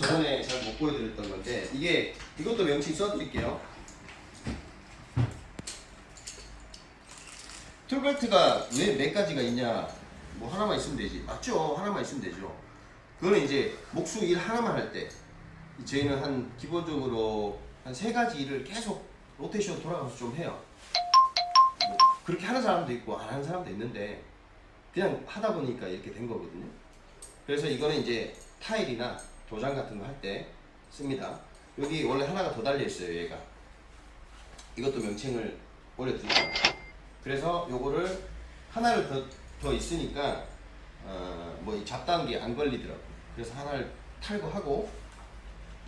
저번에 잘 못 보여드렸던 건데 이게 이것도 명칭 써드릴게요. 툴벨트가 왜 몇 가지가 있냐? 뭐 하나만 있으면 되지. 맞죠? 하나만 있으면 되죠. 그거는 이제 목수 일 하나만 할 때 저희는 한 기본적으로 한 세 가지 일을 계속 로테이션 돌아가면서 좀 해요. 뭐 그렇게 하는 사람도 있고 안 하는 사람도 있는데 그냥 하다 보니까 이렇게 된 거거든요. 그래서 이거는 이제 타일이나 도장 같은 거 할 때 씁니다. 여기 원래 하나가 더 달려 있어요, 얘가. 이것도 명칭을 올려드리고. 그래서 요거를 하나를 더, 더 있으니까, 어, 뭐이 잡다한 게 안 걸리더라고. 그래서 하나를 탈거하고,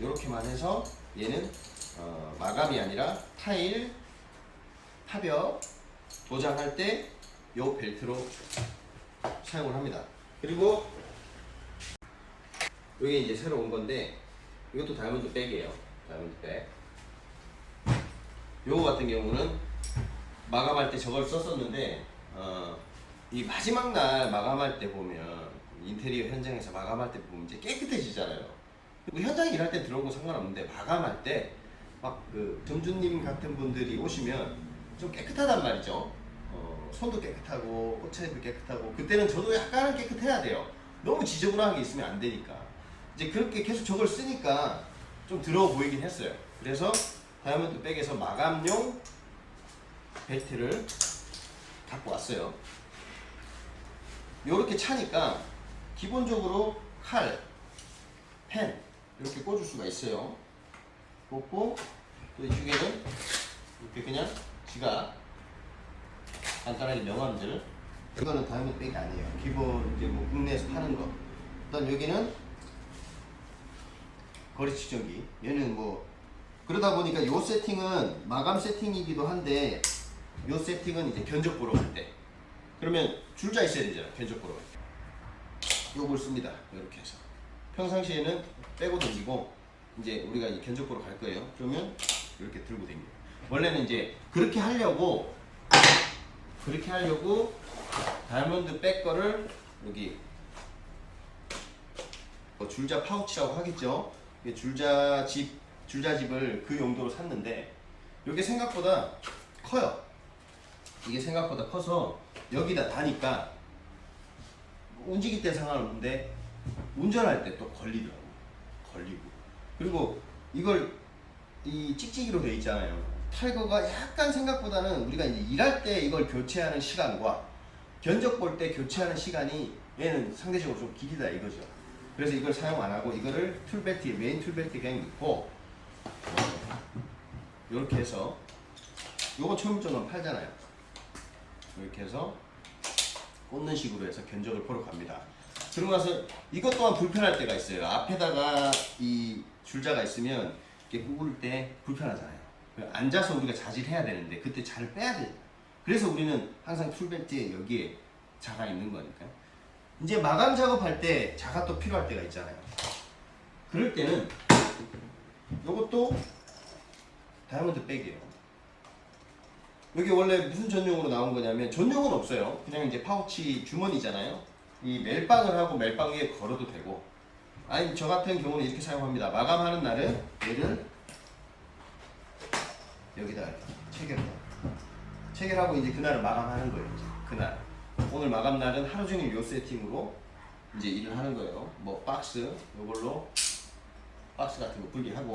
요렇게만 해서 얘는 어, 마감이 아니라 타일, 타벽, 도장할 때 요 벨트로 사용을 합니다. 그리고 이게 이제 새로 온 건데 이것도 다이아몬드 백이에요. 다이아몬드 백. 요거 같은 경우는 마감할 때 저걸 썼었는데 어, 이 마지막 날 마감할 때 보면 인테리어 현장에서 마감할 때 보면 이제 깨끗해지잖아요. 뭐 현장 일할 때 들어온 거 상관없는데 마감할 때 막 그 점주님 같은 분들이 오시면 좀 깨끗하단 말이죠. 어, 손도 깨끗하고 옷차림도 깨끗하고 그때는 저도 약간은 깨끗해야 돼요. 너무 지저분하게 있으면 안 되니까. 이제 그렇게 계속 저걸 쓰니까 좀 더러워 보이긴 했어요. 그래서 다이아몬드 백에서 마감용 벨트를 갖고 왔어요. 이렇게 차니까 기본적으로 칼, 펜 이렇게 꽂을 수가 있어요. 꽂고 또 이쪽에는 이렇게 그냥 지가 간단하게 명함들 이거는 다이아몬드 백이 아니에요. 기본 이제 뭐 국내에서 파는 거. 일단 여기는 거리 측정기. 얘는 뭐 그러다 보니까 요 세팅은 마감 세팅이기도 한데 요 세팅은 이제 견적 보러 갈 때. 그러면 줄자 있어야 되잖아. 견적 보러 갈 때. 요걸 씁니다. 이렇게 해서. 평상시에는 빼고 댕기고 이제 우리가 이 견적 보러 갈 거예요. 그러면 이렇게 들고 댕겨요. 원래는 이제 그렇게 하려고 그렇게 하려고 다이아몬드 백 거를 여기 뭐 줄자 파우치라고 하겠죠. 줄자 집 줄자 집을 그 용도로 샀는데 이게 생각보다 커요. 이게 생각보다 커서 여기다 다니까 움직일 때 상관없는데 운전할 때 또 걸리더라고. 걸리고 그리고 이걸 이 찍찍이로 돼 있잖아요. 탈거가 약간 생각보다는 우리가 이제 일할 때 이걸 교체하는 시간과 견적 볼 때 교체하는 시간이 얘는 상대적으로 좀 길이다 이거죠. 그래서 이걸 사용 안 하고 이거를 툴벨트에 메인 툴벨트에 그냥 넣고 이렇게 해서 요거 처음부터는 팔잖아요. 이렇게 해서 꽂는 식으로 해서 견적을 보러 갑니다. 그러고 나서 이것 또한 불편할 때가 있어요. 앞에다가 이 줄자가 있으면 이렇게 구부릴 때 불편하잖아요. 앉아서 우리가 자질해야 되는데 그때 잘 빼야 돼. 그래서 우리는 항상 툴벨트에 여기에 자가 있는 거니까. 이제 마감 작업할 때 자가 또 필요할 때가 있잖아요. 그럴 때는 요것도 다이아몬드 백이에요. 여기 원래 무슨 전용으로 나온 거냐면 전용은 없어요. 그냥 이제 파우치 주머니잖아요. 이 멜빵을 하고 멜빵 위에 걸어도 되고 아니 저 같은 경우는 이렇게 사용합니다. 마감하는 날은 얘를 여기다 체결해요. 체결하고 이제 그날을 마감하는 거예요. 이제 그날 오늘 마감 날은 하루 종일 요 세팅으로 이제 일을 하는 거예요. 뭐 박스 요걸로 박스 같은 거 분리하고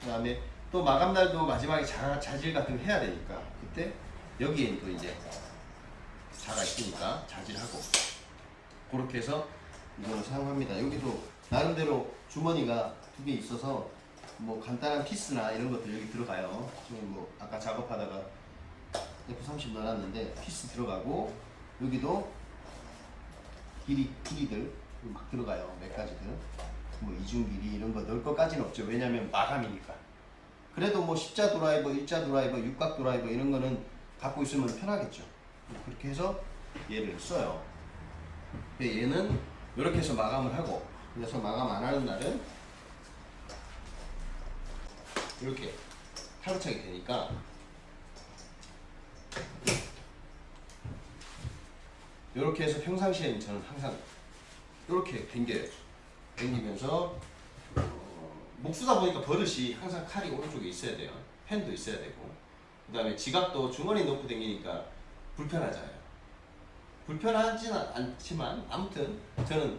그다음에 또 마감 날도 마지막에 자, 자질 같은 거 해야 되니까 그때 여기에 또 이제 자가 있으니까 자질하고 그렇게 해서 이거를 사용합니다. 여기도 나름대로 주머니가 두 개 있어서 뭐 간단한 피스나 이런 것들 여기 들어가요. 지금 뭐 아까 작업하다가 F30 넣어놨는데 피스 들어가고 여기도 길이 길이들 막 들어가요. 몇 가지들 뭐 이중 길이 이런 거 넣을 것까지는 없죠. 왜냐면 마감이니까. 그래도 뭐 십자 드라이버, 일자 드라이버, 육각 드라이버 이런 거는 갖고 있으면 편하겠죠. 그렇게 해서 얘를 써요. 얘는 이렇게 해서 마감을 하고 그래서 마감 안 하는 날은 이렇게 탈부착이 되니까 이렇게 해서 평상시에는 저는 항상 이렇게 당겨요. 당기면서 목수다 보니까 버릇이 항상 칼이 오른쪽에 있어야 돼요. 펜도 있어야 되고. 그 다음에 지갑도 주머니 넣고 다니니까 불편하잖아요. 불편하지는 않지만 아무튼 저는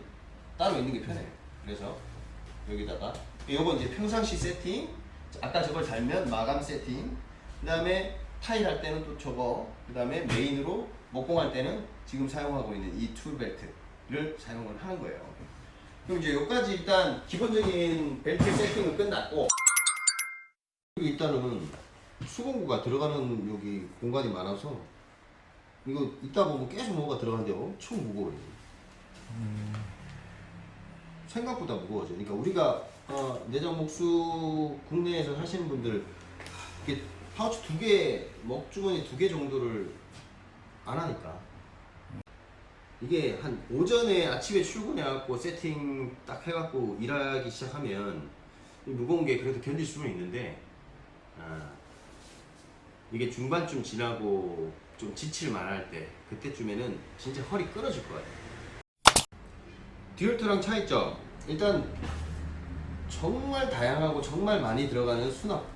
따로 있는 게 편해요. 그래서 여기다가 요거 이제 평상시 세팅 아까 저걸 달면 마감 세팅 그 다음에 타일 할 때는 또 저거 그 다음에 메인으로 목공할 때는 지금 사용하고 있는 이 툴 벨트를 사용을 하는 거예요. 그럼 이제 여기까지 일단 기본적인 벨트 세팅은 끝났고 여기 일단은 수공구가 들어가는 여기 공간이 많아서 이거 이따 보면 계속 뭐가 들어가는데 엄청 무거워요. 생각보다 무거워져. 그러니까 우리가 어, 내장 목수 국내에서 하시는 분들 이게 파우치 두 개, 먹주머니 두 개 정도를 안 하니까 이게 한 오전에 아침에 출근해갖고 세팅 딱 해갖고 일하기 시작하면 이 무거운 게 그래도 견딜 수는 있는데 아, 이게 중반쯤 지나고 좀 지칠 만할 때 그때쯤에는 진짜 허리 끊어질 것 같아요. 듀얼트랑 차이점 일단 정말 다양하고 정말 많이 들어가는 수납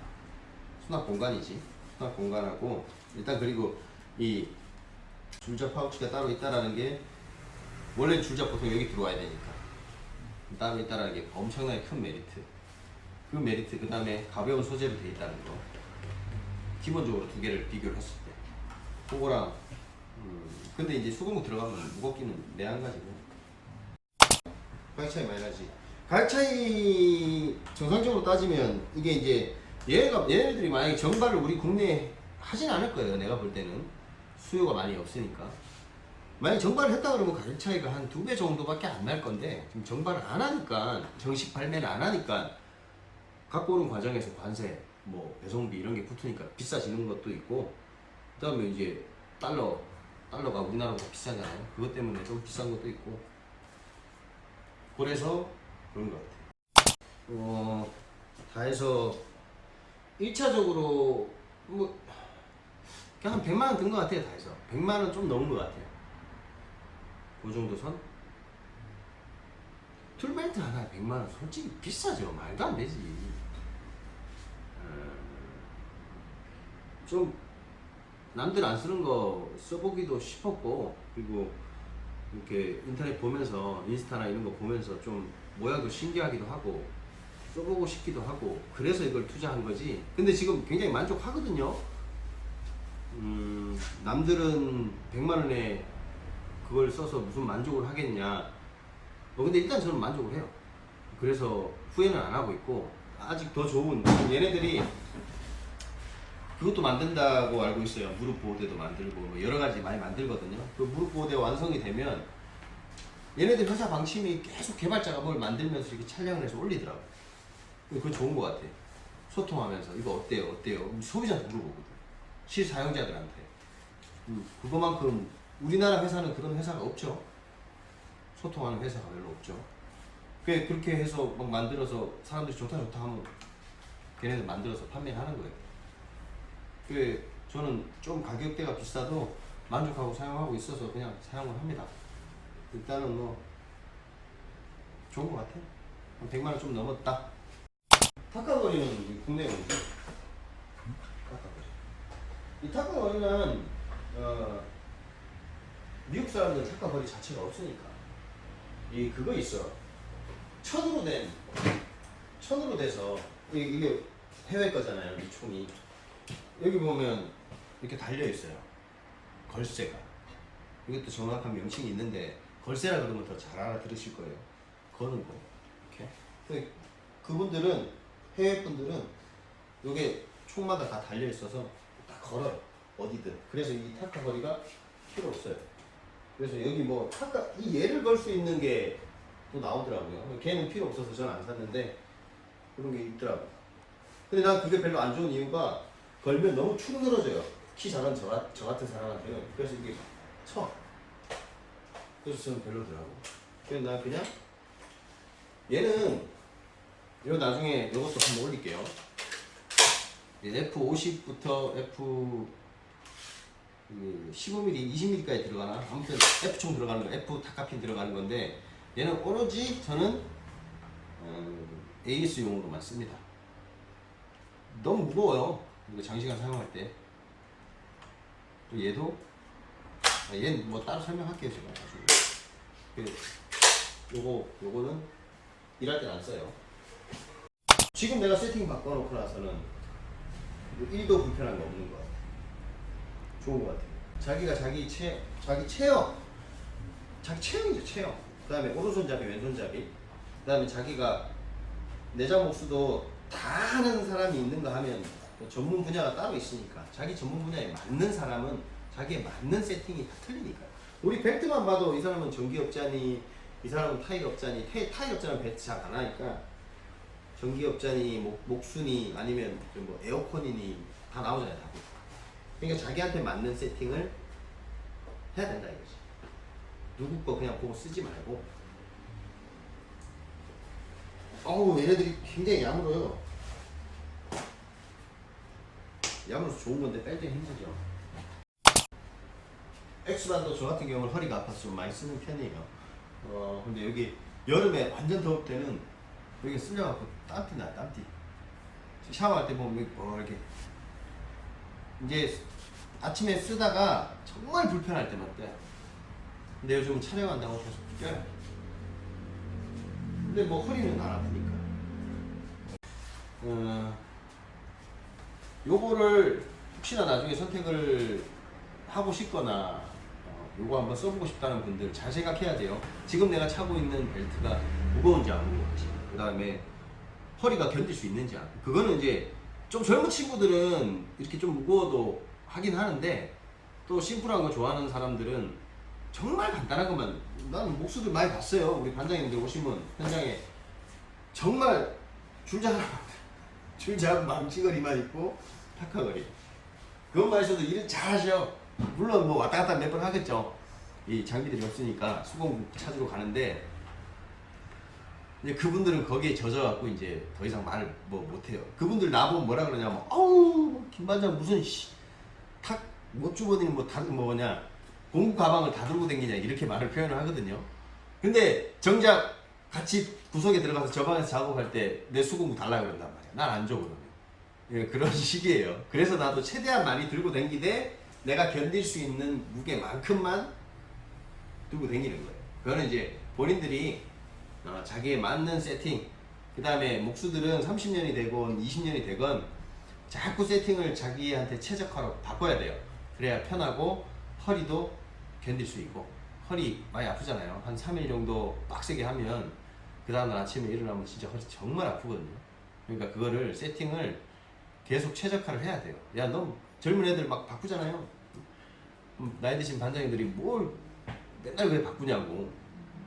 수납 공간이지. 수납 공간하고 일단 그리고 이 줄자 파우치가 따로 있다라는 게 원래 줄자 보통 여기 들어와야 되니까. 따로 있다라는 게 엄청나게 큰 메리트. 그 메리트 그 다음에 가벼운 소재로 돼 있다는 거. 기본적으로 두 개를 비교를 했을 때. 그거랑 음, 근데 이제 수공구 들어가면 무겁기는 매한 가지고. 가격 차이 많이 나지. 가격 차이 정상적으로 따지면 이게 이제 얘가 얘네들이 만약에 정발을 우리 국내에 하진 않을 거예요. 내가 볼 때는 수요가 많이 없으니까. 만약 정발을 했다 그러면 가격 차이가 한 두 배 정도밖에 안 날 건데 지금 정발을 안 하니까 정식 발매를 안 하니까 갖고 오는 과정에서 관세, 뭐 배송비 이런 게 붙으니까 비싸지는 것도 있고 그다음에 이제 달러 달러가 우리나라보다 비싸잖아요. 그것 때문에 좀 비싼 것도 있고 그래서 그런 것 같아요. 어, 다 해서 1차적으로 뭐 그냥 한 100만 원 든 것 같아요. 다 해서 100만 원 좀 넘은 것 같아요. 그 정도 선? 툴벨트 하나 100만 원 솔직히 비싸죠. 말도 안 되지. 어, 좀 남들 안 쓰는 거 써보기도 싶었고 그리고 이렇게 인터넷 보면서 인스타나 이런 거 보면서 좀 모양도 신기하기도 하고 써보고 싶기도 하고 그래서 이걸 투자한 거지 근데 지금 굉장히 만족하거든요 음, 남들은 100만 원에 그걸 써서 무슨 만족을 하겠냐 어, 근데 일단 저는 만족을 해요 그래서 후회는 안 하고 있고 아직 더 좋은 얘네들이 그것도 만든다고 알고 있어요. 무릎 보호대도 만들고 뭐 여러 가지 많이 만들거든요. 그 무릎 보호대 완성이 되면 얘네들 회사 방침이 계속 개발자가 뭘 만들면서 이렇게 촬영을 해서 올리더라고. 그거 좋은 것 같아. 소통하면서 이거 어때요, 어때요? 소비자한테 물어보거든. 실사용자들한테. 음, 그거만큼 우리나라 회사는 그런 회사가 없죠. 소통하는 회사가 별로 없죠. 그 그렇게 해서 막 만들어서 사람들이 좋다 좋다 하면 걔네들 만들어서 판매하는 거예요. 그 저는 좀 가격대가 비싸도 만족하고 사용하고 있어서 그냥 사용을 합니다. 일단은 뭐 좋은 것 같아요. 한 100만 원 좀 넘었다. 타카거리는 국내에 오죠. 타카거리. 이 타카거리는 어, 미국 사람들은 타카거리 자체가 없으니까 이 그거 있어. 천으로 된 천으로 돼서 이- 이게 해외 거잖아요. 이 총이. 여기 보면 이렇게 달려 있어요. 걸쇠가. 이것도 정확한 명칭이 있는데 걸쇠라 그러면 더 잘 알아들으실 거예요. 거는 거. 이렇게. 근데 그분들은 해외 분들은 이게 총마다 다 달려 있어서 딱 걸어요. 어디든. 그래서 이 타카 거리가 필요 없어요. 그래서 여기 뭐 타카 이 얘를 걸 수 있는 게 또 나오더라고요. 걔는 필요 없어서 저는 안 샀는데 그런 게 있더라고요. 근데 난 그게 별로 안 좋은 이유가 걸면 너무 축 늘어져요. 키 작은 저, 같- 저 같은 사람한테는. 그래서 이게 쳐. 그래서 저는 별로더라고. 그래서 난 그냥 얘는 이거 나중에 이것도 한번 올릴게요. F50부터 F 15mm, 20mm까지 들어가나? 아무튼 F총 들어가는 거, F 타카핀 들어가는 건데 얘는 오로지 저는 어, AS용으로만 씁니다. 너무 무거워요. 이거 장시간 사용할 때. 또 얘도 아, 얘는 뭐 따로 설명할게요 제가 나중에. 그 요거 요거는 일할 때안 써요. 지금 내가 세팅 바꿔놓고 나서는 1도 불편한 거 없는 것 같아. 좋은 것 같아요. 자기가 자기 체 자기 체형 자기 체형이죠 체형. 그다음에 오른손잡이 왼손잡이. 그다음에 자기가 내장 목수도 다 하는 사람이 있는가 하면 뭐 전문 분야가 따로 있으니까 자기 전문 분야에 맞는 사람은 자기에 맞는 세팅이 다 틀리니까 우리 벨트만 봐도 이 사람은 전기업자니 이 사람은 타일, 타일 업자는 벨트 잘 안 하니까 전기업자니 목, 목순이 아니면 그뭐 에어컨이니 다 나오잖아요 답이 그러니까 자기한테 맞는 세팅을 해야 된다 이거지. 누구 거 그냥 보고 쓰지 말고. 어우 얘네들이 굉장히 야물어요. 야물어서 좋은 건데 뺄 때 힘들죠. 엑스반도 저 같은 경우는 허리가 아파서 좀 많이 쓰는 편이에요. 어 근데 여기 여름에 완전 더울 때는 여기 쓸려갖고 땀띠 나요 땀띠 샤워할 때 보면 뭐 이렇게. 이제 아침에 쓰다가 정말 불편할 때만 떼요 근데 요즘 촬영한다고 계속 껴요. 근데 뭐 허리는 안 아프니까. 어, 요거를 혹시나 나중에 선택을 하고 싶거나 어, 요거 한번 써보고 싶다는 분들 잘 생각해야 돼요. 지금 내가 차고 있는 벨트가 무거운지 안 무거운지, 그 다음에 허리가 견딜 수 있는지 안. 그거는 이제 좀 젊은 친구들은 이렇게 좀 무거워도 하긴 하는데 또 심플한 거 좋아하는 사람들은 정말 간단한 것만 나는 목수들 많이 봤어요. 우리 반장님들 오시면 현장에 정말 줄자 하나 줄자 망치거리만 있고 탁하거리 그것만 있어도 일을 잘 하셔 물론 뭐 왔다 갔다 몇 번 하겠죠 이 장비들이 없으니까 수공국 찾으러 가는데 이제 그분들은 거기에 젖어갖고 이제 더 이상 말을 뭐 못해요 그분들 나보고 뭐라 그러냐면 어우 김반장 무슨 탁못 주머니 뭐 다른 뭐냐 공구 가방을 다 들고 다니냐 이렇게 말을 표현을 하거든요 근데 정작 같이 구석에 들어가서 저 방에서 작업할 때 내 수공구 달라 그런단 말이야 난 안 줘 그러면 예, 그런 식이에요. 그래서 나도 최대한 많이 들고 댕기되 내가 견딜 수 있는 무게만큼만 들고 댕기는 거예요. 그거는 이제 본인들이 어, 자기에 맞는 세팅, 그 다음에 목수들은 30년이 되건 20년이 되건 자꾸 세팅을 자기한테 최적화로 바꿔야 돼요. 그래야 편하고 허리도 견딜 수 있고 허리 많이 아프잖아요. 한 3일 정도 빡세게 하면 그 다음날 아침에 일어나면 진짜 허리 정말 아프거든요. 그러니까 그거를 세팅을 계속 최적화를 해야 돼요. 야, 너 젊은 애들 막 바꾸잖아요. 음, 나이 드신 반장님들이 뭘 맨날 왜 바꾸냐고.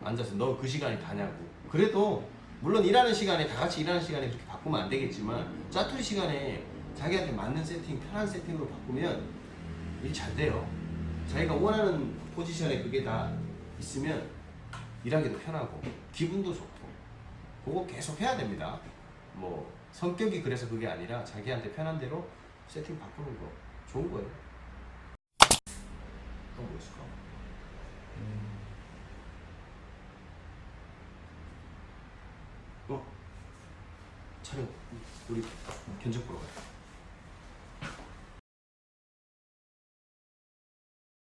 앉아서 너 그 시간이 다냐고. 그래도 물론 일하는 시간에 다 같이 일하는 시간에 그렇게 바꾸면 안 되겠지만 짜투리 시간에 자기한테 맞는 세팅, 편한 세팅으로 바꾸면 일 잘 돼요. 자기가 원하는 포지션에 그게 다 있으면 일하기도 편하고 기분도 좋고 그거 계속 해야 됩니다. 뭐 성격이 그래서 그게 아니라 자기한테 편한 대로 세팅 바꾸는 거 좋은 거예요. 또뭐 있을까? 어? 촬영 우리 견적 보러 가요.